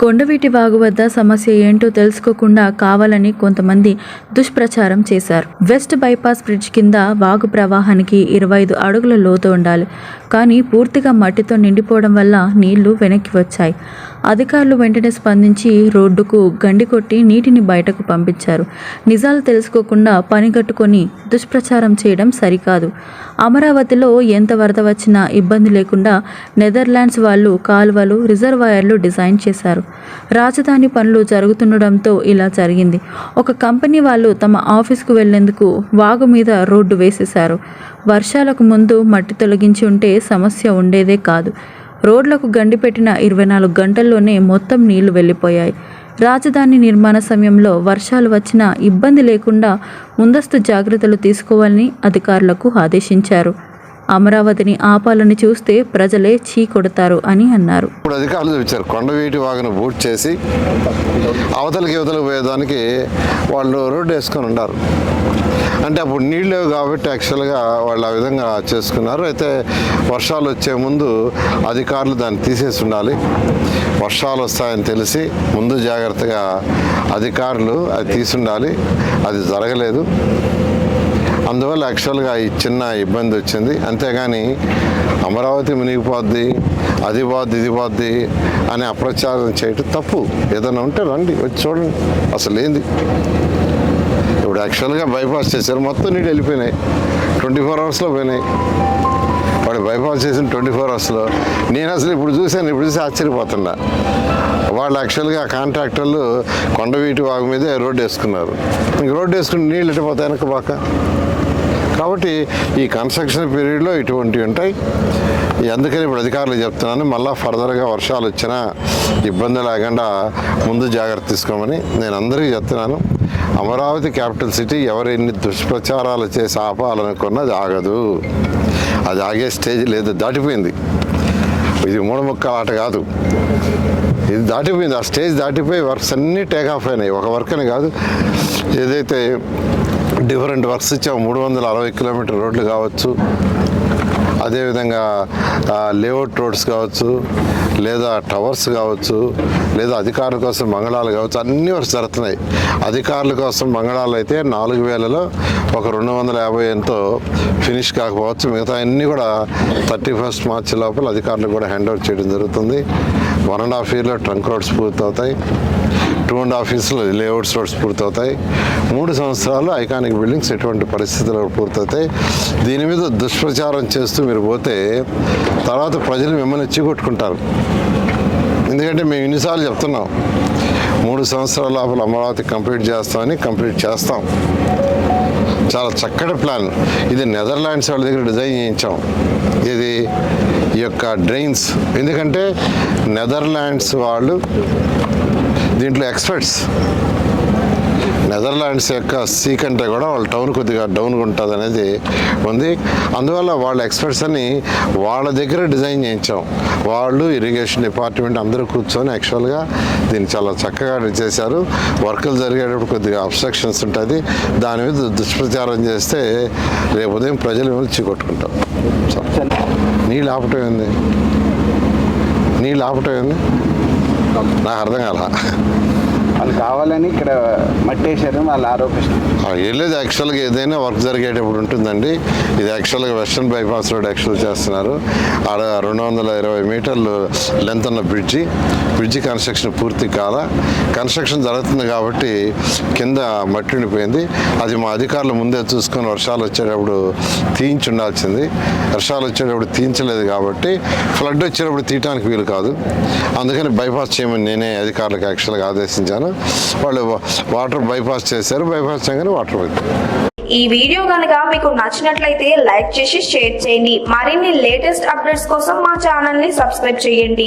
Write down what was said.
కొండవీటి వాగు వద్ద సమస్య ఏంటో తెలుసుకోకుండా కావాలని కొంతమంది దుష్ప్రచారం చేశారు. వెస్ట్ బైపాస్ బ్రిడ్జ్ కింద వాగు ప్రవాహానికి ఇరవై ఐదు అడుగుల లోతు ఉండాలి. కానీ పూర్తిగా మట్టితో నిండిపోవడం వల్ల నీళ్ళు వెనక్కి వచ్చాయి. అధికారులు వెంటనే స్పందించి రోడ్డుకు గండి కొట్టి నీటిని బయటకు పంపించారు. నిజాలు తెలుసుకోకుండా పనిగట్టుకొని దుష్ప్రచారం చేయడం సరికాదు. అమరావతిలో ఎంత వరద వచ్చినా ఇబ్బంది లేకుండా నెదర్లాండ్స్ వాళ్ళు కాలువలు రిజర్వాయర్లు డిజైన్ చేశారు. రాజధాని పనులు జరుగుతుండడంతో ఇలా జరిగింది. ఒక కంపెనీ వాళ్ళు తమ ఆఫీస్కు వెళ్ళేందుకు వాగు మీద రోడ్డు వేసేశారు. వర్షాలకు ముందు మట్టి తొలగించి ఉంటే సమస్య ఉండేదే కాదు. రోడ్లకు గండి పెట్టిన ఇరవై నాలుగు గంటల్లోనే మొత్తం నీళ్ళు వెళ్ళిపోయాయి. రాజధాని నిర్మాణ సమయంలో వర్షాలు వచ్చినా ఇబ్బంది లేకుండా ముందస్తు జాగ్రత్తలు తీసుకోవాలని అధికారులకు ఆదేశించారు. అమరావతిని ఆపాలని చూస్తే ప్రజలే చీ కొడతారు అని అన్నారు. ఇప్పుడు అధికారులు చూపించారు. కొండవీటి వాగును బూట్ చేసి అవతలకి యువతలకు పోయేదానికి వాళ్ళు రోడ్డు వేసుకొని ఉన్నారు. అంటే అప్పుడు నీళ్ళు లేవు కాబట్టి యాక్చువల్గా వాళ్ళు ఆ విధంగా చేసుకున్నారు. అయితే వర్షాలు వచ్చే ముందు అధికారులు దాన్ని తీసేసి ఉండాలి. వర్షాలు వస్తాయని తెలిసి ముందు జాగ్రత్తగా అధికారులు అది తీసుండాలి అది జరగలేదు. అందువల్ల యాక్చువల్గా ఈ చిన్న ఇబ్బంది వచ్చింది. అంతేగాని అమరావతి మునిగిపోద్ది అది పోద్ది ఇది పోద్ది అని అప్రచారం చేయటం తప్పు. ఏదైనా ఉంటే రండి వచ్చి చూడండి. అసలు ఏంది? ఇప్పుడు యాక్చువల్గా బైపాస్ చేశారు. మొత్తం నీళ్ళు వెళ్ళిపోయినాయి. ట్వంటీ ఫోర్ అవర్స్లో పోయినాయి. వాడు బైపాస్ చేసిన ట్వంటీ ఫోర్ అవర్స్లో నేను అసలు ఇప్పుడు చూశాను ఇప్పుడు చూసి ఆశ్చర్యపోతున్నా. వాళ్ళు యాక్చువల్గా కాంట్రాక్టర్లు కొండవీటి వాగు మీదే రోడ్డు వేసుకున్నారు. ఇంక రోడ్డు వేసుకుని నీళ్ళు ఇటుపోతాయి వెనక బాక. కాబట్టి ఈ కన్స్ట్రక్షన్ పీరియడ్లో ఇటువంటివి ఉంటాయి. ఎందుకని అందుకని ఇప్పుడు అధికారులు చెప్తున్నాను మళ్ళీ ఫర్దర్గా వర్షాలు వచ్చినా ఇబ్బంది లేకుండా ముందు జాగ్రత్త తీసుకోమని నేను అందరికీ చెప్తున్నాను. అమరావతి క్యాపిటల్ సిటీ ఎవరు ఎన్ని దుష్ప్రచారాలు చేసి ఆపాలనుకున్నది ఆగదు. అది ఆగే స్టేజ్ లేదు దాటిపోయింది. ఇది మూడముక్క ఆట కాదు. ఇది దాటిపోయింది. ఆ స్టేజ్ దాటిపోయి వర్క్స్ అన్నీ టేక్ ఆఫ్ అయినాయి. ఒక వర్క్ అని కాదు. ఏదైతే డిఫరెంట్ వర్క్స్ ఇచ్చాము మూడు వందల అరవై కిలోమీటర్ రోడ్లు కావచ్చు అదేవిధంగా లేఅవుట్ రోడ్స్ కావచ్చు లేదా టవర్స్ కావచ్చు లేదా అధికారుల కోసం మంగళాలు కావచ్చు అన్ని వరకు జరుగుతున్నాయి. అధికారుల కోసం మంగళాలు అయితే నాలుగు వేలలో ఒక రెండు వందల యాభై ఎంతో ఫినిష్ కాకపోవచ్చు. మిగతా అన్నీ కూడా థర్టీ ఫస్ట్ మార్చ్ లోపల అధికారులు కూడా హ్యాండ్ ఓవర్ చేయడం జరుగుతుంది. వన్ అండ్ హాఫ్ ఇయర్లో ట్రంక్ రోడ్స్ పూర్తవుతాయి. టూ అండ్ హాఫ్ ఇయర్స్లో లేఅవుట్స్ రోడ్స్ పూర్తవుతాయి. మూడు సంవత్సరాలు ఐకానిక్ బిల్డింగ్స్ ఎటువంటి పరిస్థితుల్లో పూర్తవుతాయి? దీని మీద దుష్ప్రచారం చేస్తూ మీరు పోతే తర్వాత ప్రజలు మిమ్మల్ని చీకొట్టుకుంటారు. ఎందుకంటే మేము ఇన్నిసార్లు చెప్తున్నాం మూడు సంవత్సరాల లోపల అమరావతి కంప్లీట్ చేస్తామని కంప్లీట్ చేస్తాం. చాలా చక్కటి ప్లాన్. ఇది నెదర్లాండ్స్ వాళ్ళ దగ్గర డిజైన్ చేయించాం. ఇది ఈ యొక్క డ్రైన్స్. ఎందుకంటే నెదర్లాండ్స్ వాళ్ళు దీంట్లో ఎక్స్పర్ట్స్. నెదర్లాండ్స్ యొక్క సీ కంటే కూడా వాళ్ళ టౌన్ కొద్దిగా డౌన్గా ఉంటుంది అనేది ఉంది. అందువల్ల వాళ్ళ ఎక్స్పర్ట్స్ అని వాళ్ళ దగ్గర డిజైన్ చేయించాం. వాళ్ళు ఇరిగేషన్ డిపార్ట్మెంట్ అందరూ కూర్చొని యాక్చువల్గా దీన్ని చాలా చక్కగా చేశారు. వర్కులు జరిగేటప్పుడు కొద్దిగా అబ్స్ట్రక్షన్స్ ఉంటుంది దాని మీద దుష్ప్రచారం చేస్తే రేపు ఉదయం ప్రజలు మిమ్మల్ని చీకొట్టుకుంటాం నీళ్ళు ఆపటం ఏంది? నీళ్ళు ఆపటం ఏంది? నాకు అర్థం కాల? వాళ్ళు కావాలని ఇక్కడ మట్టేశారు వాళ్ళు ఆరోపిస్తున్నారు. ఏం లేదు యాక్చువల్గా ఏదైనా వర్క్ జరిగేటప్పుడు ఉంటుందండి. ఇది యాక్చువల్గా వెస్ట్రన్ బైపాస్ రోడ్ యాక్చువల్ చేస్తున్నారు. ఆడ రెండు వందల ఇరవై మీటర్లు లెంత్ ఉన్న బ్రిడ్జి బ్రిడ్జి కన్స్ట్రక్షన్ పూర్తి కాల. కన్స్ట్రక్షన్ జరుగుతుంది కాబట్టి కింద మట్టి ఉండిపోయింది. అది మా అధికారులు ముందే చూసుకొని వర్షాలు వచ్చేటప్పుడు తీయించి ఉండాల్సింది. వర్షాలు వచ్చేటప్పుడు తీయించలేదు కాబట్టి ఫ్లడ్ వచ్చేటప్పుడు తీయటానికి వీలు కాదు. అందుకని బైపాస్ చేయమని నేనే అధికారులకు యాక్చువల్గా ఆదేశించాను. వాళ్ళు వాటర్ బైపాస్ చేశారు బైపాస్ చేయగానే వాటర్ పోయింది. ఈ వీడియో కనుక మీకు నచ్చినట్లయితే లైక్ చేసి షేర్ చేయండి. మరిన్ని లేటెస్ట్ అప్డేట్స్ కోసం మా ఛానల్ని సబ్స్క్రైబ్ చేయండి.